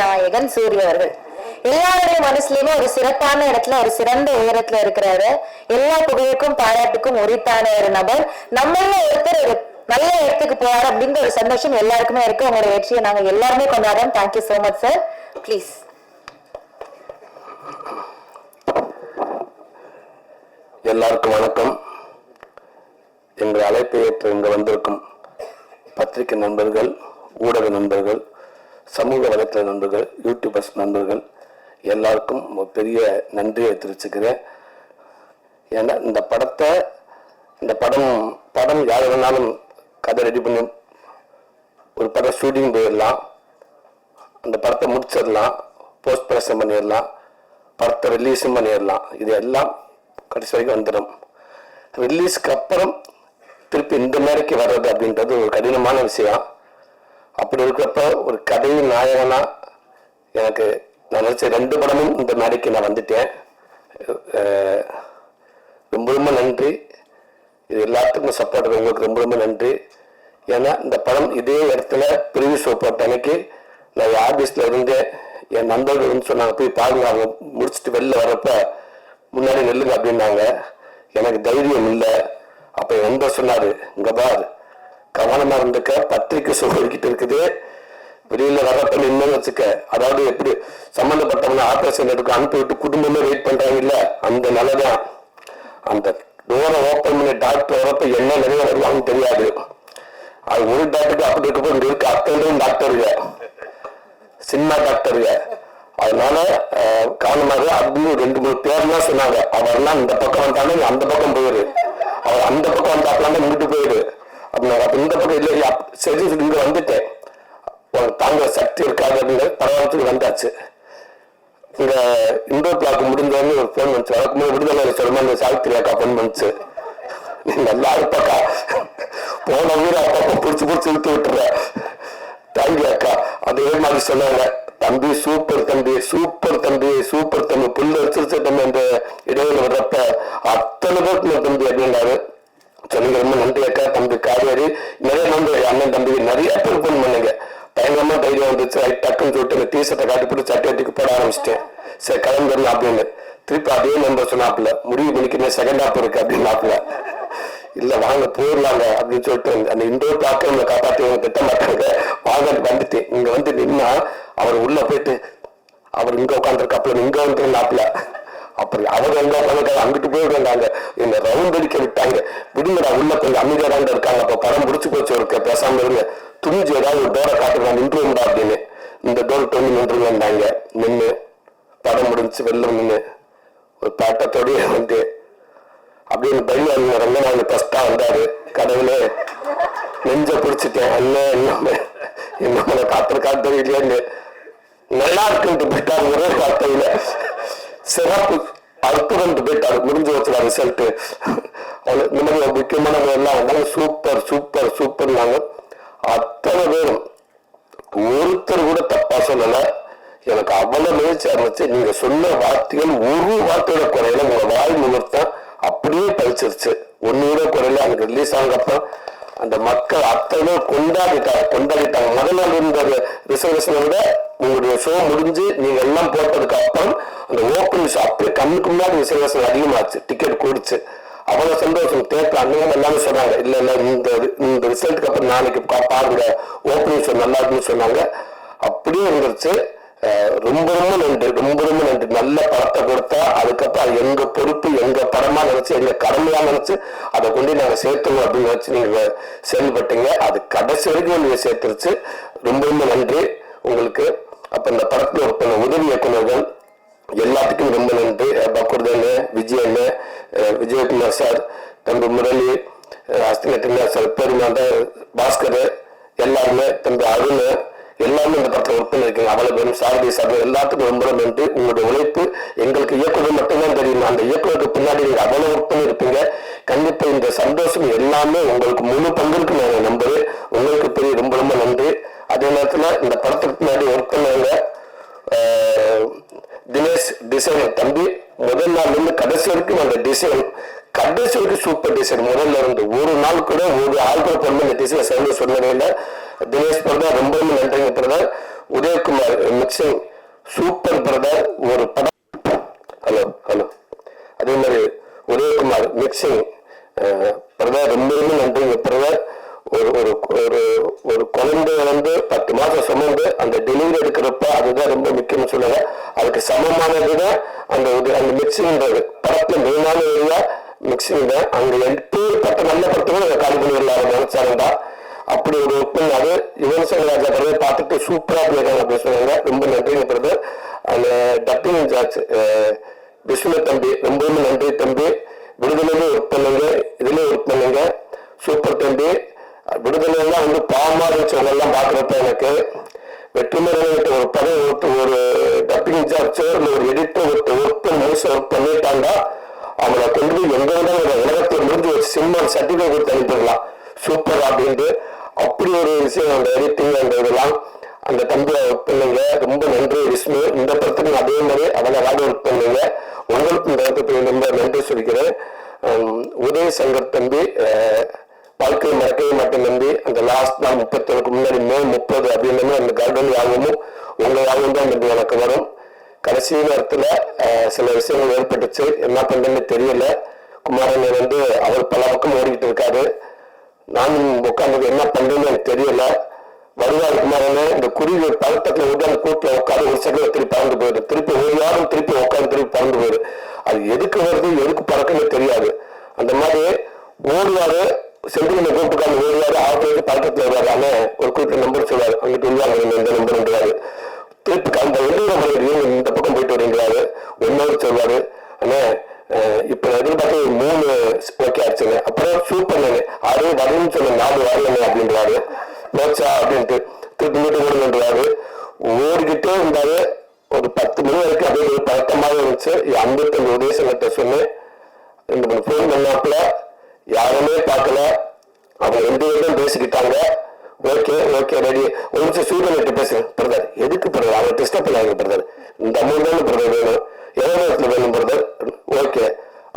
நாயகன் சூரிய அவர்கள். எல்லாருடைய மனசுலயுமே ஒரு சிறப்பான இடத்துல ஒரு சிறந்த உயரத்துல இருக்கிறாரு. எல்லா புகழுக்கும் பாராட்டுக்கும் உரித்தான ஒரு நபர். நம்மள ஒருத்தர் ஒரு நல்ல இடத்துக்கு போறாரு அப்படிங்கிற ஒரு சந்தோஷம் எல்லாருக்குமே இருக்கு. உங்களோட வெற்றியை நாங்க எல்லாருமே கொண்டாடுறோம். Thank you so much sir please எல்லாருக்கும் வணக்கம். எங்கள் அழைப்பை ஏற்று இங்கு வந்திருக்கும் பத்திரிகை நண்பர்கள் ஊடக நண்பர்கள் சமூக வலைத்தள நண்பர்கள் யூடியூபர்ஸ் நண்பர்கள் எல்லாருக்கும் பெரிய நன்றியை தெரிவிச்சுக்கிறேன். ஏன்னா இந்த படத்தை இந்த படம் படம் யார் வேணாலும் கதை ரெடி பண்ணி ஒரு படம் ஷூட்டிங் போயிடலாம். அந்த படத்தை முடிச்சிடலாம் போஸ்ட் ப்ரொடக்ஷன் பண்ணிடலாம் படத்தை ரிலீஸும் பண்ணிடலாம். இது எல்லாம் கடைசி வரைக்கும் வந்துடும். ரிலீஸ்க்கு அப்புறம் திருப்பி இந்த மேடைக்கு வர்றது அப்படின்றது ஒரு கடினமான விஷயம். அப்படி இருக்கிறப்ப ஒரு கதை நாயகனா எனக்கு நான் நினைச்ச ரெண்டு படமும் இந்த மேடைக்கு நான் வந்துட்டேன். ரொம்ப ரொம்ப நன்றி. இது எல்லாத்துக்கும் சப்போர்ட் உங்களுக்கு ரொம்ப ரொம்ப நன்றி. ஏன்னா இந்த படம் இதே இடத்துல பிரிவு ஷோ போட்ட அன்னைக்கு நான் ஆஃபீஸில் இருந்தே என் நண்பர்கள் வந்து சொன்னாங்க போய் பாருங்க அவங்க முடிச்சுட்டு வெளில வரப்ப முன்னாடி நெல்லுங்க அப்படின்னாங்க. எனக்கு தைரியம் இல்லை. அப்போ எந்த சொன்னார் இங்கே பார் கவனமாக இருந்துக்க பத்திரிக்கை சொல்லிக்கிட்டு இருக்குது. வெளியில் வரப்ப நின்று வச்சுக்க. அதாவது எப்படி சம்மந்தப்பட்டவங்க ஆப்ரேஷன் எடுக்க அனுப்பி விட்டு குடும்பமே வெயிட் பண்ணுறாங்க இல்லை அந்த நிலை தான் அந்த டோரை ஓப்பன் பண்ணி டாக்டர் வரப்ப என்ன நிறைய வருவாங்கன்னு தெரியாது. அது ஒரு டாக்டருக்கு அப்படி இருக்கப்போ இங்கே இருக்க அத்தனை டாக்டருங்க சினிமா டாக்டருங்க அதனால காரணமாக அப்படின்னு ரெண்டு மூணு பேர்லாம் சொன்னாங்க. அவர்லாம் இந்த பக்கம் வந்தாலும் அந்த பக்கம் போயிரு. அவர் அந்த பக்கம் வந்தாப்பெல்லாம் இங்கிட்டு போயிரு. அப்படின்னாங்க அப்ப இந்த பக்கம் இல்லை சரி இங்க வந்துட்டேன். தாங்க சக்தி இருக்காது அப்படின்னு பரவாயில்லத்துக்கு வந்தாச்சு. இங்க இண்டோர் பிளாக் முடிஞ்சோன்னு ஒரு ஃபோன் வந்துச்சு. அதுக்கு விடுதலை சொல்லுமா இந்த சாவித்திரி அக்கா ஃபோன் வந்துச்சு. நல்லா இருப்பாக்கா. போன ஊர் அப்பா பிடிச்சி பிடிச்சி விட்டு விட்டுற தேங்க்யூ அக்கா. அதே மாதிரி சொன்னாங்க. தம்பி சூப்பர் தம்பி சூப்பர் தம்பி சூப்பர் தம்பி புல்லு வச்சிருச்ச தம்பி அந்த இடையில வர்றப்ப அத்தனை பேருக்கு தம்பி அப்படின்னாரு. சொன்னீங்க ரொம்ப நன்றி அக்கா தம்பி காவேரி. நிறைய நம்பி அண்ணன் தம்பி நிறைய பேர் ஃபோன் பண்ணுங்க. பயங்கரமா தைரியம் வந்துச்சு. டக்குன்னு சொல்லிட்டு டீ ஷர்ட்டை காட்டி போட்டு சட்டை போட ஆரம்பிச்சிட்டேன். சரி கிளம்பிடலாம் அப்படின்னு. திருப்பி அதே நம்பர் சொன்னாப்புல. முடிவு பண்ணிக்கிறேன் செகண்ட் ஆப் இருக்கு அப்படின்னாப்புல இல்ல வாங்க போயிடலாங்க அப்படின்னு சொல்லிட்டு அந்த இண்டோர் பார்க்க காப்பாற்றி காப்பாத்தி திட்ட மாட்டாங்க. வாங்க வந்துட்டு இங்க வந்து நின்னா அவர் உள்ள போயிட்டு அவர் இங்க உட்காந்துருக்காப்புல இங்க வந்துருந்தாப்புல. அப்புறம் அவர் எங்க உட்காந்துருக்காங்க அங்கிட்டு போயிடுறாங்க. என்ன ரவுண்ட் அடிக்க விட்டாங்க. விடுங்கடா உள்ள கொஞ்சம் அமைதியா தான் இருக்காங்க. அப்ப படம் முடிச்சு போச்சு அவருக்கு பேசாம இருங்க. துணிஞ்சு ஏதாவது ஒரு டோரை காட்டுறா நின்றுண்டா அப்படின்னு. இந்த டோர் தொண்ணி நின்றுங்கன்னாங்க நின்று படம் முடிஞ்சு வெளில நின்று ஒரு பாட்டத்தோடய வந்து அப்படின்னு பையன் நாள் ஃபர்ஸ்டா வந்தாரு கடவுளே நெஞ்ச பிடிச்சிட்டேன். அண்ணன் என்ன இன்னும் காத்திருக்கா தெரியலையான்னு நல்லா இருக்குன்ட்டு போயிட்டாரு ஒரே வார்த்தையில. சிறப்பு அற்புதம் போயிட்டாரு. முடிஞ்சு வச்சுடா ரிசல்ட் இந்த மாதிரி முக்கியமானவங்க எல்லாம் வந்தாங்க சூப்பர் சூப்பர் சூப்பர்னாங்க அத்தனை பேரும் ஒருத்தர் கூட தப்பா சொல்லல. எனக்கு அவ்வளவு முயற்சி இருந்துச்சு. நீங்க சொன்ன வார்த்தைகள் ஒரு வார்த்தையோட குறையில. உங்க வாய் முகூர்த்தம் அப்படியே பழிச்சிருச்சு. ஒன்னோட குறையில எனக்கு ரிலீஸ் ஆனதுக்கப்புறம் அந்த மக்கள் அத்தனை கொண்டாடிட்டாங்க கொண்டாடிட்டாங்க. முதல் நாள் இருந்த ரிசர்வேஷனை விட உங்களுடைய ஷோ முடிஞ்சு நீங்க எல்லாம் போட்டதுக்கு அப்புறம் அந்த ஓப்பன் ஷோ அப்படியே கண்ணுக்கு முன்னாடி ரிசர்வேஷன் அதிகமாச்சு டிக்கெட் கூடுச்சு. அவ்வளவு சந்தோஷம். தேட்டர் அண்ணன் எல்லாமே சொன்னாங்க இல்ல இல்ல இந்த இந்த ரிசல்ட்டுக்கு அப்புறம் நாளைக்கு பாருங்க. ஓப்பனிங் ஷோ நல்லா இருக்குன்னு சொன்னாங்க. அப்படியே இருந்துருச்சு. ரொம்ப ரொம்ப நன்றி. ரொம்ப ரொம்ப நன்றி. நல்ல படத்தை கொடுத்தா அதுக்கப்புறம் அது எங்க பொறுப்பு எங்க படமா நினைச்சு எங்க கடமையா நினைச்சு அதை கொண்டு நாங்க சேர்த்துவோம் அப்படின்னு நினைச்சு நீங்க செயல்பட்டீங்க. அது கடைசி வரைக்கும் நீங்க சேர்த்துருச்சு. ரொம்ப ரொம்ப நன்றி. உங்களுக்கு அப்ப இந்த படத்துல ஒரு பண்ண உதவி இயக்குநர்கள் எல்லாத்துக்கும் ரொம்ப நன்றி. அஹ் பக்குர்தன் விஜய் விஜயகுமார் சார் தம்பி முரளி அஹ் அஸ்தினத்தின் சார் பெருமாண்ட பாஸ்கர் எல்லாருமே தம்பி அருண் எல்லாமே இந்த படத்தில் ஒர்க் பண்ணிருக்கீங்க அவ்வளவு பேரும் சாரதி சார் எல்லாத்துக்கும் ரொம்ப ரொம்ப நன்றி. உங்களுடைய உழைப்பு எங்களுக்கு இயக்குநர் மட்டும்தான் தெரியும்? அந்த இயக்குநருக்கு பின்னாடி நீங்க அவ்வளவு ஒர்க் பண்ணிருப்பீங்க கண்டிப்பா இந்த சந்தோஷம் எல்லாமே உங்களுக்கு முழு பங்கிற்கு நான் நம்புறேன். உங்களுக்கு பெரிய ரொம்ப ரொம்ப நன்றி. அதே நேரத்துல இந்த படத்துக்கு பின்னாடி ஒர்க் பண்ணவங்க தினேஷ் டிசைனர் தம்பி முதல் நாள்ல இருந்து கடைசி வரைக்கும் அந்த டிசைன் கடைசி வரைக்கும் சூப்பர் டிசைன். முதல்ல இருந்து ஒரு நாள் கூட ஒரு ஆள் கூட பொண்ணு இந்த டிசைன் சேர்ந்து சொன்னதே இல்லை. தினேஷ் பிரதர் ரொம்ப ரொம்ப நன்றிங்க brother. Udayakumar mixing super brother. ஒரு படம். Hello hello. அதே மாதிரி உதயகுமார் மிக்சிங் பிரதர் ரொம்ப ரொம்ப நன்றிங்க பிரதர். ஒரு ஒரு ஒரு ஒரு குழந்தை வந்து பத்து மாதம் சுமந்து அந்த டெலிவரி எடுக்கிறப்ப அதுதான் ரொம்ப முக்கியம்னு சொல்லுங்க. அதுக்கு சமமானது தான் அந்த ஒரு அந்த மிக்சிங்ன்றது படத்துல மெயினான ஏரியா மிக்சிங் தான். அங்க எப்பேற்பட்ட நல்ல படத்துக்கும் காலி பண்ணி வரலாம் நினைச்சாருந்தா அப்படி ஒரு ஒப்பன் யுவன்சன் யுவன் சங்கராஜா பிரதர் பார்த்துட்டு சூப்பரா பண்ணிருக்காங்க பேசுவாங்க ரொம்ப நன்றிங்க பிரதர். அந்த டப்பிங் ஜார்ஜ் விஷ்ணு தம்பி ரொம்பவும் நன்றி தம்பி. விடுதலையிலும் ஒர்க் பண்ணுங்க இதுலயும் ஒர்க் பண்ணுங்க சூப்பர் தம்பி. விடுதலையெல்லாம் வந்து பாவமா இருந்துச்சு பார்க்குறப்ப பாக்குறப்ப எனக்கு வெற்றிமரன் ஒரு படம் ஒருத்தர் ஒரு டப்பிங் ஜார்ஜோ இல்லை ஒரு எடிட்டர் ஒருத்தர் ஒர்க் பண்ணி ஒர்க் பண்ணிட்டாங்க அவங்கள கொண்டு போய் எங்க வேணாலும் உலகத்தில் முடிஞ்சு ஒரு சினிமா சர்டிஃபிகேட் கொடுத்து அனுப்பிடலாம். சூப்பர் அப்படின்ட்டு அப்படி ஒரு விஷயம் அந்த எடிட்டிங் அந்த இதெல்லாம் அந்த தம்பியை பண்ணுங்க ரொம்ப நன்றி விஷ்ணு. இந்த படத்துக்கு அதே மாதிரி அவங்க ராக ஒர்க் பண்ணுங்க. உங்களுக்கு இந்த இடத்துக்கு ரொம்ப நன்றி சொல்லிக்கிறேன். உதய சங்கர் தம்பி வாழ்க்கை மறக்கவே மாட்டேன் தம்பி. அந்த லாஸ்ட் நாள் முப்பத்தொருக்கு முன்னாடி மே முப்பது அப்படின்னு அந்த கார்டன் யாகமும் உங்கள் யாகம் தான் நம்பி எனக்கு வரும். கடைசி நேரத்தில் சில விஷயங்கள் ஏற்பட்டுச்சு. என்ன பண்றேன்னு தெரியல. குமாரன் வந்து அவர் பல பக்கம் ஓடிக்கிட்டு இருக்காரு. நானும் உட்காந்து என்ன பண்றேன்னு எனக்கு தெரியல. வருவார் இந்த குருவி பழக்கத்துல விட்டு அந்த கூட்டில் உட்காந்து ஒரு செகண்ட் திருப்பி பறந்து போயிடு. திருப்பி ஒரு வாரம் திருப்பி உட்காந்து திருப்பி பறந்து போயிடு. அது எதுக்கு வருது எதுக்கு பறக்குன்னு தெரியாது. அந்த மாதிரி ஓடுவாரு செந்தில் கூப்பிட்டு ஓடுவாரு ஆயிரத்தி பழக்கத்துல வருவாரு. ஆனா ஒரு குறிப்பிட்ட நம்பர் சொல்லுவாரு. அங்கிட்டு உள்ளாங்க இந்த நம்பர் திருப்பி அந்த வெளியூர் இந்த பக்கம் போயிட்டு வரீங்களாரு. ஒன்னொரு சொல்வாரு அண்ணே இப்போ நான் எதிர்பார்த்து மூணு ஓகே ஆச்சுங்க அப்புறம் சூப்பர் அது வரணும்னு சொன்ன நாலு வரலங்க அப்படின்றாரு. போச்சா அப்படின்ட்டு திருப்பி மீட்டு ஓடுன்றாரு ஓடிக்கிட்டே இருந்தாரு. ஒரு பத்து மணி வரைக்கும் அப்படியே ஒரு பழக்கமாக இருந்துச்சு. ஐம்பத்தஞ்சு உதயசங்கத்தை சொன்னேன். இந்த ஃபோன் பண்ணாப்புல. யாருமே பார்க்கல. அவங்க ரெண்டு பேரும் பேசிக்கிட்டாங்க. ஓகே ஓகே ரெடி ஒரு நிமிஷம் சூரியன் பேசுங்க பிரதர் எதுக்கு பிரதர் அவங்க டிஸ்டர்ப் பண்ணாங்க பிரதர் இந்த அமௌண்ட் தானே பிரதர் வேணும். எவ்வளோ நேரத்தில் வேணும் பிரதர் ஓகே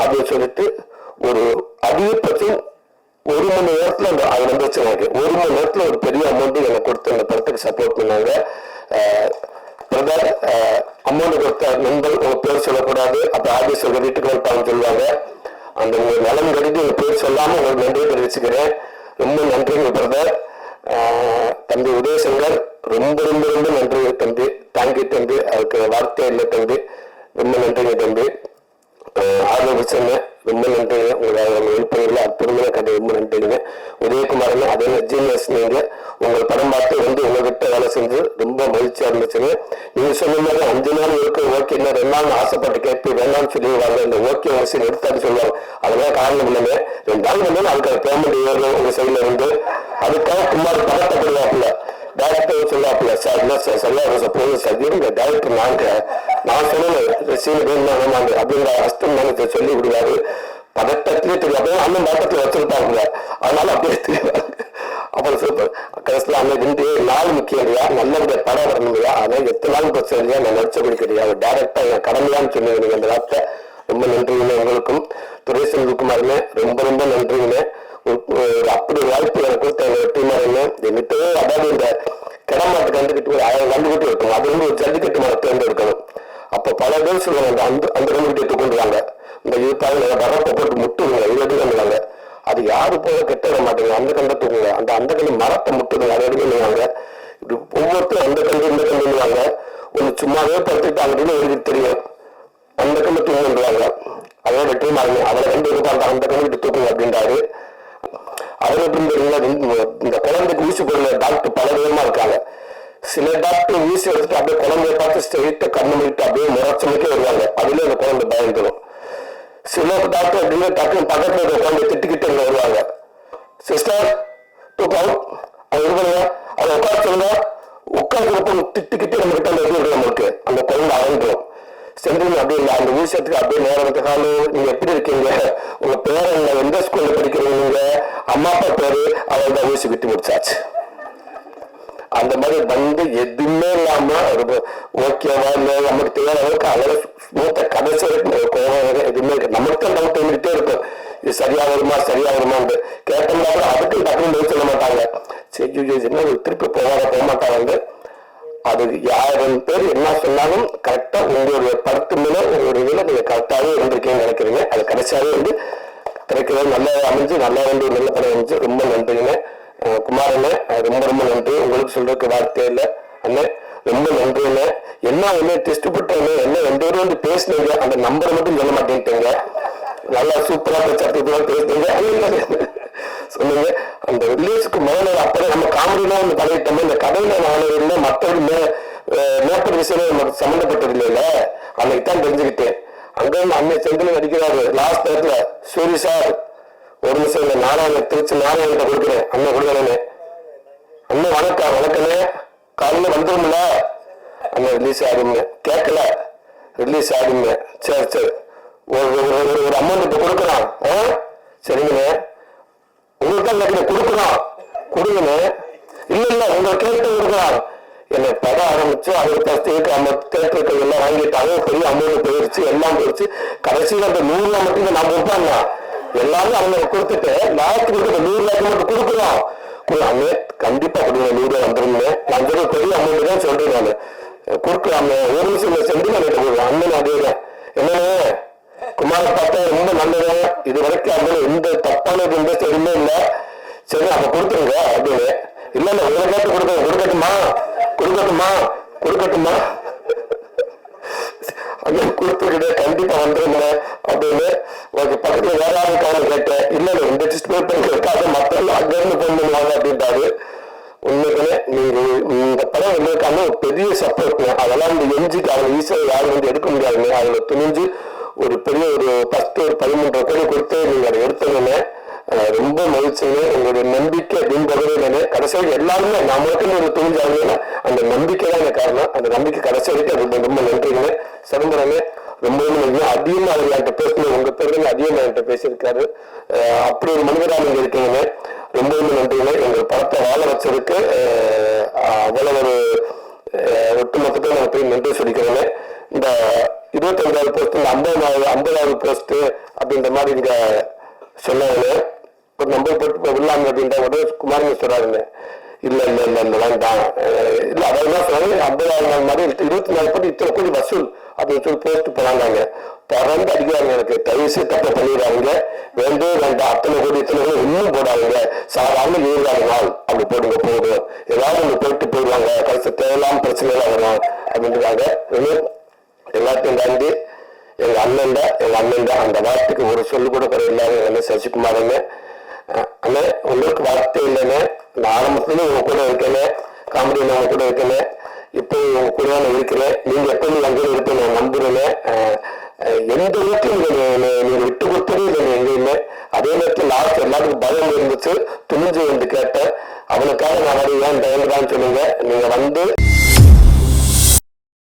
அப்படின்னு சொல்லிட்டு ஒரு அதிகபட்சம் ஒரு மணி நேரத்தில் அந்த அது வந்துச்சு எனக்கு ஒரு மணி நேரத்தில் ஒரு பெரிய அமௌண்ட்டு எனக்கு கொடுத்து அந்த படத்துக்கு சப்போர்ட் பண்ணாங்க. பிரதர் அமௌண்ட் கொடுத்த நண்பர் உங்க பேர் சொல்லக்கூடாது. அப்ப ஆபீஸ் வீட்டுக்கு வந்துட்டாங்க சொல்லுவாங்க. அந்த உங்க நலன் கருதி உங்க பேர் சொல்லாமல் உங்களுக்கு நன்றி தெரிவிச்சுக்கிறேன். ரொம்ப நன்றிங்க பிரதர் தம்பி உதயசங்கர் ரொம்ப ரொம்ப ரொம்ப நன்றி தம்பி. தேங்க்யூ தம்பி. அதுக்கு வார்த்தை இல்லை தம்பி. ரொம்ப நன்றிங்க தம்பி. ரொம்ப நன்றிங்க. உங்களை நம்ம ஹெல்ப் பண்ணல அற்புதமான கதை. ரொம்ப நன்றிங்க. உதயகுமாரன் அதே ஜீனியஸ் நீங்க உங்கள் படம் பார்த்து வந்து உங்ககிட்ட வேலை செஞ்சு ரொம்ப மகிழ்ச்சியா இருந்துச்சுங்க. நீங்க சொன்ன மாதிரி அஞ்சு நாள் இருக்கு. ஓகே இன்னும் ரெண்டு நாள் ஆசைப்பட்டு கேட்பி வேண்டாம்னு சொல்லிடுவாங்க இந்த ஓகே வரிசை சில எடுத்தாரு சொல்லுவாங்க. அதெல்லாம் காரணம் இல்லைங்க. ரெண்டு நாள் வந்து அதுக்கு பேமெண்ட் ஏறணும். உங்க சைட்ல இருந்து. அதுக்காக குமார் படத்தை போடுவாப்புல டேரக்டர் சொல்லாப்புல சார் என்ன சார் சொல்லாரு சார் சார் இருங்க டேரக்டர் நாங்க நான் சொன்னேன் சீன வேணும் நாங்க அப்படிங்கிற அஸ்தம் நாங்க சொல்லி விடுவாரு. பதட்டத்திலே தெரியாது அப்படியே அண்ணன் பதட்டத்தில் வச்சிருப்பாங்க அதனால அப்படியே தெரியாது அப்புறம் சூப்பர் கடைசியில் அண்ணன் ரெண்டு நாள் முக்கியம் இல்லையா நல்லபடியாக படம் வரணும் இல்லையா அதான் எத்தனை நாள் பிரச்சனை இல்லையா நான் நடிச்ச பிடிக்கிறியா டேரக்டா என் கடமையான்னு சொன்னீங்க நீங்க அந்த வார்த்தை. ரொம்ப நன்றிங்க உங்களுக்கும். துரை செல்வகுமாருமே ரொம்ப ரொம்ப நன்றிங்க. ஒரு- அப்படி வாய்ப்பு எனக்கு கொடுத்த வந்து அதாவது இந்த கிடமாட்டு கண்டுக்கிட்டு ஒரு ஆயிரம் கண்டுக்கிட்டு இருக்கணும் அது வந்து ஒரு ஜல்லிக்கட்டு மரம் தேர்ந்தெடுக்கணும். அப்போ பல பேர் சொல்லுவாங்க அந்த அந்த அந்த கண்டுக்கிட்டு எடுத்துக்கொண்டுவாங்க இந்த இதுக்காக வரப்பை போட்டு முட்டுங்க இது அது யாரு போக கெட்ட விட மாட்டேங்க அந்த கண்டை தூக்குங்க. அந்த அந்த கண்டு மரத்தை முட்டுங்க அதை எடுக்கணுவாங்க இப்படி ஒவ்வொருத்தரும் அந்த கண்டு இந்த கண்டுவாங்க ஒன்று சும்மாவே படுத்துட்டு அப்படின்னு தெரியும். அந்த கண்டு தூங்குன்றாங்க அதோட டீம் ஆகுங்க அவரை கண்டு இருப்பாங்க அந்த கண்ணு தூக்குங்க அப்படின்றாரு. அவர் எப்படி இந்த- குழந்தைக்கு ஊசி போடுற டாக்டர் பல விதமா இருக்காங்க. சில டாக்டர் ஊசி எடுத்துட்டு அப்படியே குழந்தைய பார்த்து ஸ்ட்ரெயிட்டா கண்ணு முடிட்டு அப்படியே முறைச்சமைக்கே வருவாங்க. அதுல அந்த குழந்தை பயந்துடும் சில டாக்டர் அப்படின்னு டக்குனு பக்கத்துல இருக்க குழந்தை திட்டுக்கிட்டு இங்க வருவாங்க. சிஸ்டர் தூக்கம் அது இருக்கிறீங்க அதை உட்கார சொல்லுங்க. உட்கார்ந்து திட்டுக்கிட்டு நம்ம அப்படியே அந்த விஷயத்துக்கு அப்படியே நேரம் காலம் நீங்க எப்படி இருக்கீங்க? உங்க பேர் என்ன எந்த ஸ்கூல்ல படிக்கிறீங்க நீங்க? அம்மா அப்பா பேரு அவள் தான் ஊசி விட்டு முடிச்சாச்சு. அந்த மாதிரி வந்து எதுவுமே இல்லாம ஒரு ஓகேவா இல்லை நமக்கு தேவையான அளவுக்கு அழகு மூத்த கடைசி வரைக்கும் கோவம் எதுவுமே இருக்கு நமக்கு தான் டவுட் வந்துகிட்டே இருக்கும். இது சரியா வருமா சரியா வருமான்னு கேட்டோம்னா கூட அதுக்கு டக்குன்னு சொல்ல மாட்டாங்க. சரி என்ன திருப்பி போவாங்க போக மாட்டாங்க அது யாரும் பேர் என்ன சொன்னாலும் கரெக்டா உங்களுடைய படத்து மேல ஒரு இதுல நீங்க கரெக்டாவே இருந்திருக்கீங்கன்னு நினைக்கிறீங்க. அது கடைசியாவே வந்து கிடைக்கிறது நல்லா அமைஞ்சு நல்லா வந்து நல்ல படம் அமைஞ்சு ரொம்ப நன்றிங்க. அஹ் குமாரண்ணே ரொம்ப ரொம்ப நன்றி. உங்களுக்கு சொல்றதுக்கு வார்த்தை இல்லை. அண்ணே ரொம்ப நன்றிண்ணே என்ன ஒண்ணு டெஸ்ட் போட்டேன்னு என்ன ரெண்டு பேரும் வந்து பேசுனீங்க? அந்த நம்பரை மட்டும் சொல்ல மாட்டேன்ட்டீங்க. நல்லா சூப்பரா சத்தியத்தோட பேசுனீங்க. சொல்லுங்க. அந்த ரிலீஸுக்கு முதல்ல அப்பவே நம்ம காமெடியெல்லாம் வந்து பழகிட்டோம் இந்த கதையில நான் இல்லை மற்றவங்க மே விஷயம் நமக்கு சம்மந்தப்பட்டது இல்லைல்ல. அன்னைக்கு தான் தெரிஞ்சுக்கிட்டேன். அங்கே அன்னை செந்தில் நடிக்கிறாரு. லாஸ்ட் நேரத்துல சூரி சார். ஒரு நிமிஷம் இந்த நாராயண திருச்சி நாராயணத்தை கொடுக்குறேன். அண்ணன் கொடுக்குறேன்னு அண்ணன் வணக்கம் வணக்கண்ணே. காலையில் வந்துடும்ல அண்ணன் ரிலீஸ் ஆகுங்க கேட்கல. ரிலீஸ் ஆகுங்க சரி சரி. ஒரு ஒரு- ஒரு- ஒரு அமௌண்ட் இப்போ கொடுக்குறான் ஆ? சரிங்கண்ணே. உங்களுக்கு தான் எனக்கு கொடுக்குறான் கொடுங்கண்ணே இல்ல இல்ல உங்க கேட்டு கொடுக்குறான் என்னை தர ஆரம்பிச்சு அவர் ஃபர்ஸ்ட் நம்ம தேட்டருக்கு எல்லாம் வாங்கிட்டாங்க பெரிய அமௌண்ட் போயிருச்சு எல்லாம் போயிருச்சு. கடைசியில் அந்த நூறுல மட்டும் நான் கொடுப்பாங்க எல்லாரும் அவங்க கொடுத்துட்டு லாஸ்ட் கொடுத்து நூறு ரூபாய்க்கு மட்டும் கொடுக்குறோம் கொடுக்கலாமே கண்டிப்பா கொடுங்க நூறு ரூபா வந்துருங்க நான் சொல்ற பெரிய அமௌண்ட் தான் சொல்றேன் நான். கொடுக்கலாமே. ஒரு நிமிஷம் இந்த சென்டிமெண்ட் கொடுக்குறேன் அண்ணன் அதே என்னன்னு குமார பார்த்தா ரொம்ப நல்லது. இது வரைக்கும் அதுல எந்த தப்பான இன்ட்ரெஸ்ட் எதுவுமே இல்லை. சரி அப்ப கொடுத்துருங்க அப்படின்னு. இல்ல இல்ல உங்களை கேட்டு கொடுக்க கொடுக்கட்டுமா கொடுக்கட்டுமா கொடுக்கட்டுமா அப்படின்னு கொடுத்துக்கிட்டு கண்டிப்பா வந்துருங்க அப்படின்னு. உங்களுக்கு பக்கத்துல வேற யாருக்கான கேட்டேன். ரொம்ப- ரொம்ப நன்றிங்க. சிதம்பரமே ரொம்ப ரொம்ப நன்றி. அதிகமாக அவர் என்கிட்ட பேசணும் உங்கள் பேருங்க அதிகமாக என்கிட்ட பேசியிருக்காரு. அப்படி ஒரு மனிதராக நீங்கள் இருக்கீங்க ரொம்ப ரொம்ப நன்றிங்க. எங்கள் படத்தை வாழ வச்சதுக்கு அவ்வளோ ஒரு அஹ், ஒட்டுமொத்தத்தை நான் போய் நன்றி சொல்லிக்கிறேன் இந்த இருபத்தஞ்சாவது போஸ்ட் இந்த ஐம்பதாவது ஐம்பதாவது போஸ்ட் அப்படின்ற மாதிரி இங்க சொன்னாங்க ஒரு நம்பர் போட்டு விடலாங்க அப்படின்ற உடனே குமாரங்க சொல்றாருங்க இல்ல இல்ல இல்ல இல்ல வேண்டாம். இல்லை இல்ல அதாவது தான் சொன்னாங்க? ஐம்பதாயிரம் நாள் மாதிரி இருபத்தி நாலு கோடி இத்தனை கோடி வசூல். அப்படின்னு சொல்லி போஸ்ட் போனாங்க? பறந்து அடிக்கிறாங்க எனக்கு. தயவு தப்பு பண்ணிடுறாங்க வேண்டே வேண்டாம். அத்தனை கோடி இத்தனை கோடி இன்னும் போடாதீங்க. சாதாரண ஏழாவது நாள் அப்படி போடுங்க போதும் ஏதாவது ஒன்று போயிட்டு போயிடுவாங்க. கடைசி தேவையில்லாம பிரச்சனை எல்லாம் வரும் அப்படின்றாங்க. இன்னும் எல்லாத்தையும் தாண்டி எங்க அண்ணன் தான் எங்க அண்ணன் தான். அந்த வார்த்தைக்கு ஒரு சொல்லு கூட குறை இல்லாத என்ன சசிகுமாரன்னு அண்ணே உங்களுக்கு வார்த்தை இல்லைன்னு நான் ஆரம்பத்துல உங்க கூட இருக்கேன் காமெடியில் உங்க கூட இருக்கேன் இப்போ உங்க கூட நான் இருக்கிறேன். நீங்க எப்பவுமே அங்கே இருப்பேன் நான் நம்புறேன். எந்த வீட்லையும் நீங்க விட்டு கொடுத்ததே இல்லை எங்கேயுமே. அதே நேரத்தில் லாஸ்ட் எல்லாத்துக்கும் பயம் இருந்துச்சு. துணிஞ்சு வந்து கேட்டேன். அவனுக்காக நான் வரையேன் பயந்துடான்னு சொல்லுங்க நீங்க வந்து